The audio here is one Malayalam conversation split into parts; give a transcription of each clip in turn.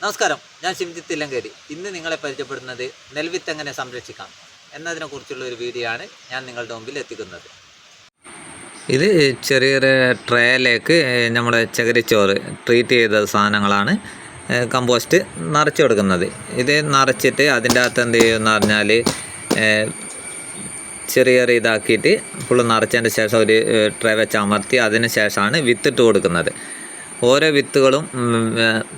നമസ്കാരം. ഞാൻ ശിവജിത്ത് ഇല്ലങ്കേരി ഇന്ന് നിങ്ങളെ പരിചയപ്പെടുന്നത് നെൽവിത്ത് എങ്ങനെ സംരക്ഷിക്കാം എന്നതിനെ കുറിച്ചുള്ള ഒരു വീഡിയോ ആണ് ഞാൻ നിങ്ങളുടെ മുമ്പിൽ എത്തിക്കുന്നത്. ഇത് ചെറിയൊരു ട്രേയിലേക്ക് നമ്മുടെ ചകിരിച്ചോറ് ട്രീറ്റ് ചെയ്ത സാധനങ്ങളാണ് കമ്പോസ്റ്റ് നിറച്ച് കൊടുക്കുന്നത്. ഇത് നിറച്ചിട്ട് അതിന്റെ അകത്ത് എന്ത് ചെയ്യുമെന്ന് പറഞ്ഞാൽ ചെറിയ ചെറിയ ഇതാക്കിയിട്ട് ഫുള്ള് നിറച്ചതിന്റെ ശേഷം ഒരു ട്രേ വെച്ച് അമർത്തി അതിന് ശേഷമാണ് വിത്തിട്ട് കൊടുക്കുന്നത്. ഓരോ വിത്തുകളും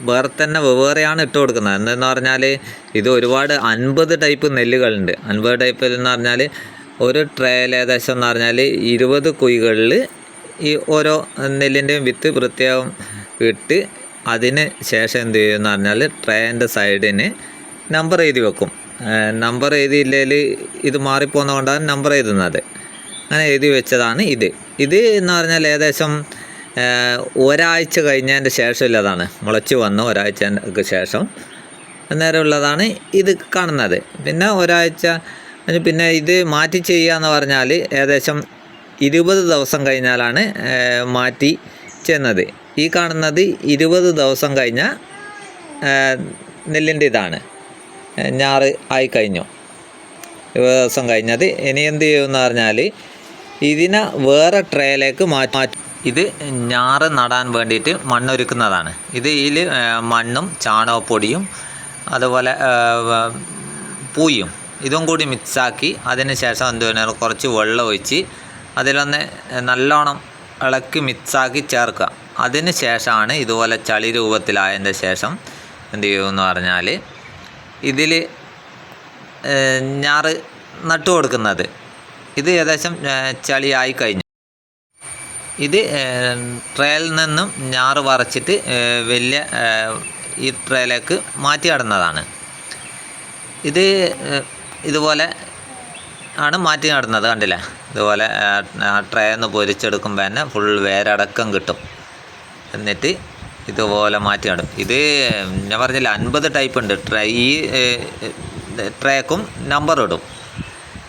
വേറെ തന്നെ വെവ്വേറെയാണ് ഇട്ട് കൊടുക്കുന്നത്. എന്തെന്ന് പറഞ്ഞാൽ ഇത് ഒരുപാട് അൻപത് ടൈപ്പ് നെല്ലുകളുണ്ട്. അൻപത് ടൈപ്പ് എന്ന് പറഞ്ഞാൽ ഒരു ട്രയൽ ഏകദേശം എന്ന് പറഞ്ഞാൽ ഇരുപത് കുഴികളിൽ ഈ ഓരോ നെല്ലിന്റെയും വിത്ത് പ്രത്യേകം ഇട്ട് അതിന് ശേഷം എന്ത് ചെയ്യുമെന്ന് പറഞ്ഞാൽ ട്രേന്റെ സൈഡിന് നമ്പർ എഴുതി വെക്കും. നമ്പർ എഴുതിയില്ലെങ്കിൽ ഇത് മാറിപ്പോകുന്നതുകൊണ്ടാണ് നമ്പർ എഴുതുന്നത്. അങ്ങനെ എഴുതി വെച്ചതാണ് ഇത്. ഇത് എന്ന് പറഞ്ഞാൽ ഏകദേശം ഒരാഴ്ച കഴിഞ്ഞതിന്റെ ശേഷമുള്ളതാണ്. മുളച്ച് വന്ന് ഒരാഴ്ചക്ക് ശേഷം. അന്നേരമുള്ളതാണ് ഇത് കാണുന്നത്. പിന്നെ ഒരാഴ്ച പിന്നെ ഇത് മാറ്റി ചെയ്യുക എന്ന് പറഞ്ഞാൽ ഏകദേശം ഇരുപത് ദിവസം കഴിഞ്ഞാലാണ് മാറ്റി ചെയ്യുന്നത് ഈ കാണുന്നത് ഇരുപത് ദിവസം കഴിഞ്ഞ നെല്ലിന്റെ ഇതാണ്. ഞാറ് ആയി കഴിഞ്ഞു. ഇരുപത് ദിവസം കഴിഞ്ഞത്. ഇനി എന്ത് ചെയ്യുമെന്ന് പറഞ്ഞാൽ ഇതിനെ വേറെ ട്രേയിലേക്ക് മാറ്റി ഇത് ഞാറ് നടാൻ വേണ്ടിയിട്ട് മണ്ണൊരുക്കുന്നതാണ്. ഇത് ഇതിൽ മണ്ണും ചാണകപ്പൊടിയും അതുപോലെ പൂയും ഇതും കൂടി മിക്സാക്കി അതിന് ശേഷം എന്ത് പറഞ്ഞാൽ കുറച്ച് വെള്ളം ഒഴിച്ച് അതിലൊന്ന് നല്ലോണം ഇളക്കി മിക്സാക്കി ചേർക്കുക. അതിന് ശേഷമാണ് ഇതുപോലെ ചളി രൂപത്തിലായതിന്റെ ശേഷം എന്ത് ചെയ്യുമെന്ന് പറഞ്ഞാൽ ഇതിൽ ഞാറ് നട്ടു കൊടുക്കുന്നത് ഇത് ഏകദേശം ചളിയായി കഴിഞ്ഞു. ഇത് ട്രേയിൽ നിന്നും ഞാറ് വറച്ചിട്ട് വലിയ ഈ ട്രേയിലേക്ക് മാറ്റി നടുന്നതാണ്. ഇത് ഇതുപോലെ ആണ് മാറ്റി നടുന്നത് കണ്ടില്ലേ? ഇതുപോലെ ട്രേയിൽ ഒന്ന് പൊരിച്ചെടുക്കുമ്പോൾ തന്നെ ഫുൾ വേരടക്കം കിട്ടും. എന്നിട്ട് ഇതുപോലെ മാറ്റി നടും. ഇത് ഞാൻ പറഞ്ഞില്ല അൻപത് ടൈപ്പ് ഉണ്ട്. ട്രൈ ഈ ട്രേക്കും നമ്പർ ഇടും.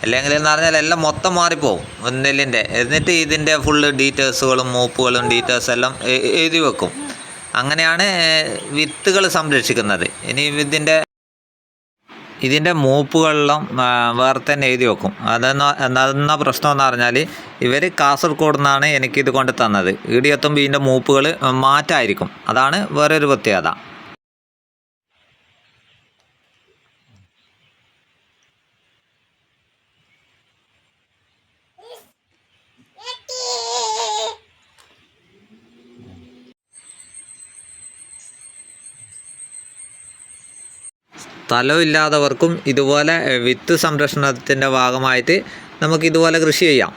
അല്ലെങ്കിൽ എന്ന് പറഞ്ഞാൽ എല്ലാം മൊത്തം മാറിപ്പോവും. നെല്ലിന്റെ എന്നിട്ട് ഇതിന്റെ ഫുള്ള് ഡീറ്റെയിൽസുകളും മൂപ്പുകളും ഡീറ്റെയിൽസ് എല്ലാം എഴുതി വെക്കും. അങ്ങനെയാണ് വിത്തുകൾ സംരക്ഷിക്കുന്നത്. ഇനി ഇതിന്റെ ഇതിന്റെ മൂപ്പുകളിലും വേറെ തന്നെ എഴുതി വെക്കും. അതെന്ന എന്ന പ്രശ്നം എന്ന് പറഞ്ഞാൽ ഇവർ കാസർഗോഡ് നിന്നാണ് എനിക്കിത് കൊണ്ട് തന്നത് ഇവിടെ എത്തുമ്പോൾ ഇതിന്റെ മൂപ്പുകൾ മാറ്റമായിരിക്കും അതാണ് വേറൊരു പ്രത്യേകത. സ്ഥലമില്ലാത്തവർക്കും ഇതുപോലെ വിത്ത് സംരക്ഷണത്തിന്റെ ഭാഗമായിട്ട് നമുക്ക് ഇതുപോലെ കൃഷി ചെയ്യാം.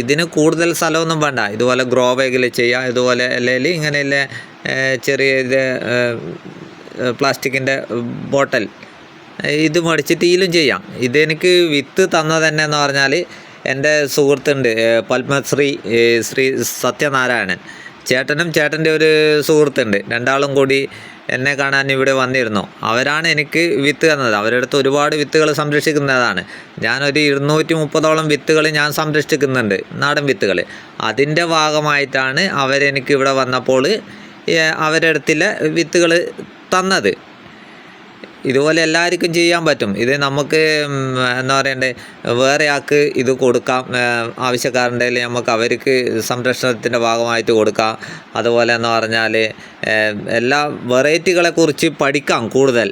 ഇതിന് കൂടുതൽ സ്ഥലമൊന്നും വേണ്ട. ഇതുപോലെ ഗ്രോ ബാഗിൽ ചെയ്യാം. ഇതുപോലെ അല്ലെങ്കിൽ ഇങ്ങനെയുള്ള ചെറിയ ഇത് പ്ലാസ്റ്റിക്കിന്റെ ബോട്ടൽ ഇത് മേടിച്ചിട്ട് ഇതിലും ചെയ്യാം ഇതെനിക്ക് വിത്ത് തന്നത് തന്നെ എന്ന് പറഞ്ഞാൽ എന്റെ സുഹൃത്തുണ്ട് പത്മശ്രീ ശ്രീ സത്യനാരായണൻ. ചേട്ടനും ചേട്ടന്റെ ഒരു സുഹൃത്തുണ്ട്. രണ്ടാളും കൂടി എന്നെ കാണാൻ ഇവിടെ വന്നിരുന്നു. അവരാണ് എനിക്ക് വിത്ത് തന്നത്. അവരെടുത്ത് ഒരുപാട് വിത്തുകൾ സംരക്ഷിക്കുന്നതാണ്. ഞാനൊരു ഇരുന്നൂറ്റി മുപ്പതോളം വിത്തുകൾ ഞാൻ സംരക്ഷിക്കുന്നുണ്ട്. നാടൻ വിത്തുകൾ. അതിന്റെ ഭാഗമായിട്ടാണ് അവരെനിക്ക് ഇവിടെ വന്നപ്പോൾ അവരെടുത്തിലെ വിത്തുകൾ തന്നത്. ഇതുപോലെ എല്ലാവർക്കും ചെയ്യാൻ പറ്റും. ഇത് നമുക്ക് എന്താ പറയണ്ടേ വേറെ ആൾക്ക് ഇത് കൊടുക്കാം. ആവശ്യക്കാരുണ്ടെങ്കിൽ നമുക്ക് അവർക്ക് സംരക്ഷണത്തിന്റെ ഭാഗമായിട്ട് കൊടുക്കാം. അതുപോലെ എന്ന് പറഞ്ഞാൽ എല്ലാ വെറൈറ്റികളെ കുറിച്ച് പഠിക്കാം കൂടുതൽ.